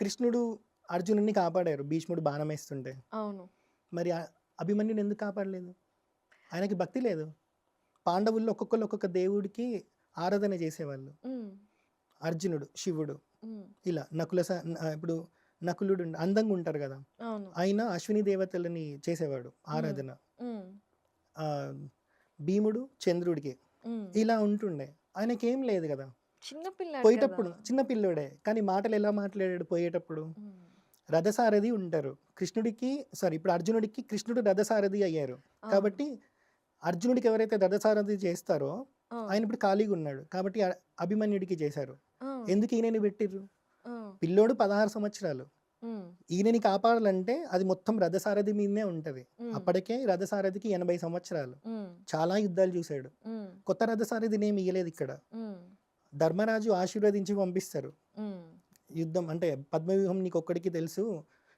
కృష్ణుడు అర్జునుడిని కాపాడారు భీష్ముడు బాణం వేస్తుంటే. అవును. మరి అభిమన్యుని ఎందుకు కాపాడలేదు? ఆయనకి భక్తి లేదు. పాండవుల్లో ఒక్కొక్కరు ఒక్కొక్క దేవుడికి ఆరాధన చేసేవాళ్ళు. అర్జునుడు శివుడు. ఇలా నకుల ఇప్పుడు నకులుడు అందంగా ఉంటారు కదా. ఆయన అశ్విని దేవతలని చేసేవాడు ఆరాధన. భీముడు చంద్రుడికి. ఇలా ఉంటుండే. ఆయనకేం లేదు కదా. పోయేటప్పుడు. చిన్న పిల్లోడే. కానీ మాటలు ఎలా మాట్లాడాడు పోయేటప్పుడు? రథసారథి ఉంటారు. కృష్ణుడికి సారీ ఇప్పుడు అర్జునుడికి కృష్ణుడు రథసారథి అయ్యారు. కాబట్టి అర్జునుడికి ఎవరైతే రథసారథి చేస్తారో ఆయన ఇప్పుడు ఖాళీగా ఉన్నాడు. కాబట్టి అభిమన్యుడికి చేశారు. ఎందుకు ఈయనని పెట్టిర్రు? పిల్లోడు పదహారు సంవత్సరాలు. ఈయనని కాపాడాలంటే అది మొత్తం రథసారథి మీదనే ఉంటది. అప్పటికే రథసారథికి ఎనభై సంవత్సరాలు. చాలా యుద్ధాలు చూశాడు. కొత్త రథసారథిని ఏమి ఇయ్యలేదు ఇక్కడ. ధర్మరాజు ఆశీర్వదించి పంపిస్తారు. యుద్ధం అంటే పద్మవ్యూహం నీకు ఒక్కడికి తెలుసు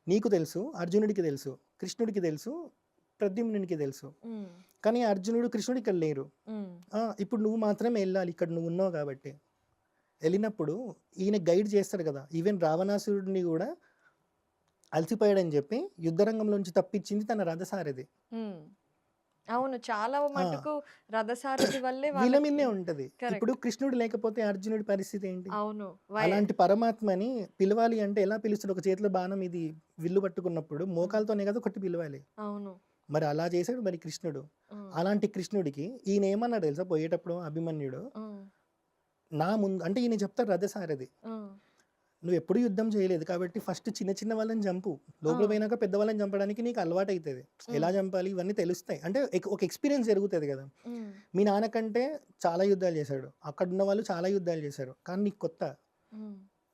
నీకు తెలుసు అర్జునుడికి తెలుసు కృష్ణుడికి తెలుసు ప్రద్యుమ్నునికి తెలుసు. కానీ అర్జునుడు కృష్ణుడు ఇక్కడ లేరు. ఇప్పుడు నువ్వు మాత్రమే వెళ్ళాలి ఇక్కడ నువ్వు ఉన్నావు కాబట్టి. వెళ్ళినప్పుడు ఈయన గైడ్ చేస్తాడు కదా ఈవెన్ రావణాసురుడిని కూడా అలసిపోయాడని చెప్పి యుద్ధరంగంలోంచి తప్పించింది తన రథసారథి ఉమ్. అవును. చాలా మటుకు రథసారథి వల్లే వీళ్ళ మీదనే ఉంటది. ఇప్పుడు కృష్ణుడు లేకపోతే అర్జునుడి పరిస్థితి ఏంటి? అవును. అలాంటి పరమాత్మని పిలవాలి అంటే ఎలా పిలుస్తాడు? ఒక చేతిలో బాణం ఇది విల్లు పట్టుకున్నప్పుడు మోకాలతోనే కదా ఒకటి పిలవాలి. అవును. మరి అలా చేశాడు మరి కృష్ణుడు. అలాంటి కృష్ణుడికి ఈయన ఏమన్నాడు తెలుసా? పోయేటప్పుడు అభిమన్యుడు. నా ముందు అంటే ఈయన చెప్తాడు రథసారథి. నువ్వు ఎప్పుడు యుద్ధం చేయలేదు కాబట్టి ఫస్ట్ చిన్న చిన్న వాళ్ళని చంపు. లోపల. పోయినాక పెద్ద వాళ్ళని చంపడానికి నీకు అలవాటు అవుతుంది ఎలా చంపాలి ఇవన్నీ తెలుస్తాయి. అంటే ఒక ఎక్స్పీరియన్స్ జరుగుతుంది కదా. మీ నాన్నకంటే చాలా యుద్ధాలు చేశాడు. అక్కడ ఉన్న వాళ్ళు చాలా యుద్ధాలు చేశారు. కానీ నీకు కొత్త.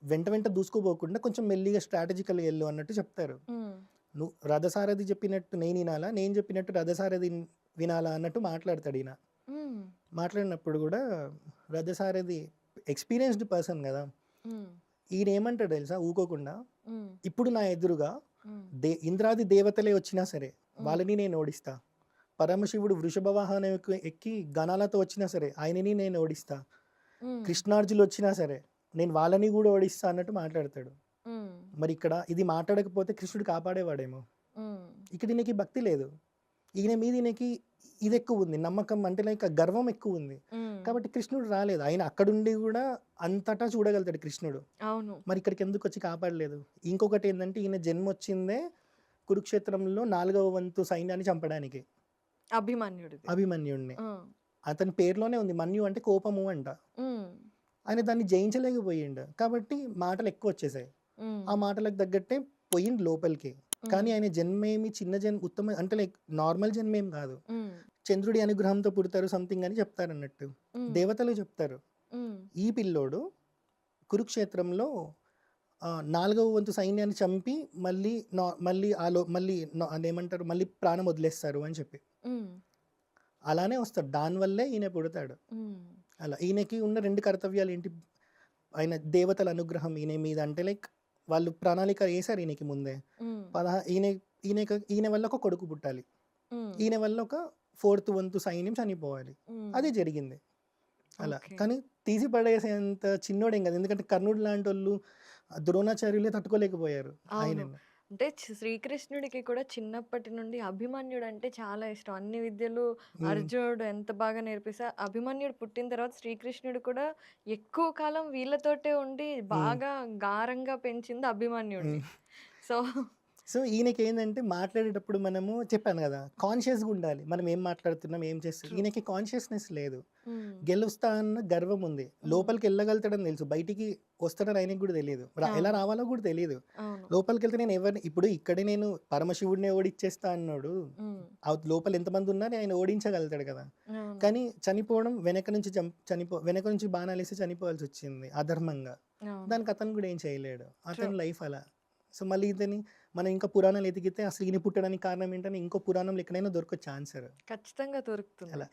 వెంట వెంట దూసుకోపోకుండా కొంచెం మెల్లిగా స్ట్రాటజికల్గా వెళ్ళు అన్నట్టు చెప్తారు. నువ్వు రథసారథి చెప్పినట్టు నేను వినాలా? నేను చెప్పినట్టు రథసారథి వినాలా అన్నట్టు మాట్లాడతాడు ఈయన. మాట్లాడినప్పుడు కూడా రథసారథి ఎక్స్పీరియన్స్డ్ పర్సన్ కదా. ఈయన ఏమంటాడు తెలుసా? ఊకోకుండా ఇప్పుడు నా ఎదురుగా దే ఇంద్రాది దేవతలే వచ్చినా సరే వాళ్ళని నేను ఓడిస్తా. పరమశివుడు వృషభ వాహనం ఎక్కి- గణాలతో వచ్చినా సరే ఆయనని నేను ఓడిస్తా. కృష్ణార్జులు వచ్చినా సరే నేను వాళ్ళని కూడా ఓడిస్తా అన్నట్టు మాట్లాడతాడు. మరి ఇక్కడ ఇది మాట్లాడకపోతే కృష్ణుడు కాపాడేవాడేమో. ఇక్కడ ఈయనకి భక్తి లేదు. ఈయన మీద ఈయనకి ఇది ఎక్కువ ఉంది నమ్మకం అంటే లైక్ గర్వం ఎక్కువ ఉంది. కాబట్టి కృష్ణుడు రాలేదు. ఆయన అక్కడుండి కూడా అంతటా చూడగలుగుతాడు కృష్ణుడు. అవును. మరి ఇక్కడికి ఎందుకు వచ్చి కాపాడలేదు? ఇంకొకటి ఏంటంటే ఈయన జన్మ వచ్చిందే కురుక్షేత్రంలో నాలుగవ వంతు సైన్యాన్ని చంపడానికి. అభిమన్యుడిది. అభిమన్యుడిని అతని పేరులోనే ఉంది మన్యు అంటే కోపము అంట. ఆయన దాన్ని జయించలేకపోయిండు. కాబట్టి మాటలు ఎక్కువ వచ్చేసాయి. ఆ మాటలకు తగ్గట్టే పోయిండు లోపలికి. కానీ ఆయన జన్మేమి చిన్న జన్మ ఉత్తమ అంటే లైక్ నార్మల్ జన్మేం కాదు. చంద్రుడి అనుగ్రహంతో పుడతారు సంథింగ్ అని చెప్తారు అన్నట్టు దేవతలు చెప్తారు. ఈ పిల్లోడు కురుక్షేత్రంలో నాలుగవ వంతు సైన్యాన్ని చంపి మళ్ళీ నా మళ్ళీ ఆలో మళ్ళీ అదేమంటారు మళ్ళీ ప్రాణం వదిలేస్తారు అని చెప్పి. అలానే వస్తాడు. దానివల్లే ఈయన పుడతాడు. అలా ఈయనకి ఉన్న రెండు కర్తవ్యాలు ఏంటి? ఆయన దేవతల అనుగ్రహం ఈయన మీద అంటే లైక్ వాళ్ళు ప్రణాళిక వేశారు ఈయనకి ముందే. పదహా ఈయన ఈయన ఈయన వల్ల ఒక కొడుకు పుట్టాలి. ఈయన వల్ల ఒక ఫోర్త్ వంతు సైన్యం చనిపోవాలి. అది జరిగింది. అలా. కానీ తీసి పడేసేంత చిన్నోడేం కదా. ఎందుకంటే కర్ణుడు లాంటి వాళ్ళు ద్రోణాచార్యులే తట్టుకోలేకపోయారు ఆయన. అంటే శ్రీకృష్ణుడికి కూడా చిన్నప్పటి నుండి అభిమన్యుడు అంటే చాలా ఇష్టం. అన్ని విద్యలు అర్జునుడు ఎంత బాగా నేర్పిస్తా అభిమన్యుడు పుట్టిన తర్వాత శ్రీకృష్ణుడు కూడా ఎక్కువ కాలం వీళ్ళతోటే ఉండి బాగా గారంగా పెంచింది అభిమన్యుడిని. సో సో ఈయనకి ఏంటంటే మాట్లాడేటప్పుడు మనము చెప్పాను కదా కాన్షియస్గా ఉండాలి. మనం ఏం మాట్లాడుతున్నాం ఏం చేస్తాం True. ఈయనకి కాన్షియస్నెస్ లేదు. ఉమ్, గెలుస్తా అన్న గర్వం ఉంది. లోపలికి వెళ్ళగలుగుతాడని తెలుసు. బయటికి వస్తాడని ఆయనకి కూడా తెలియదు ఎలా. రావాలో కూడా తెలియదు లోపలికి వెళ్తే నేను ఎవరిని ఇప్పుడు ఇక్కడే నేను పరమశివుడిని ఓడిచ్చేస్తా అన్నాడు. ఆ లోపల ఎంతమంది ఉన్నా ఆయన ఓడించగలుగుతాడు కదా. కానీ చనిపోవడం వెనక నుంచి చనిపో వెనక నుంచి బాణాలు వేసి చనిపోవాల్సి వచ్చింది అధర్మంగా. దానికి అతను కూడా ఏం చేయలేడు. అతని. లైఫ్ అలా. సో మళ్ళీ ఇతని మనం ఇంకా పురాణాలు ఎతికితే అసలు ఈయన పుట్టడానికి కారణం ఏంటని ఇంకో పురాణంలో ఎక్కడైనా దొరకొచ్చు ఆన్సర్ ఖచ్చితంగా దొరుకుతుంది. అలా.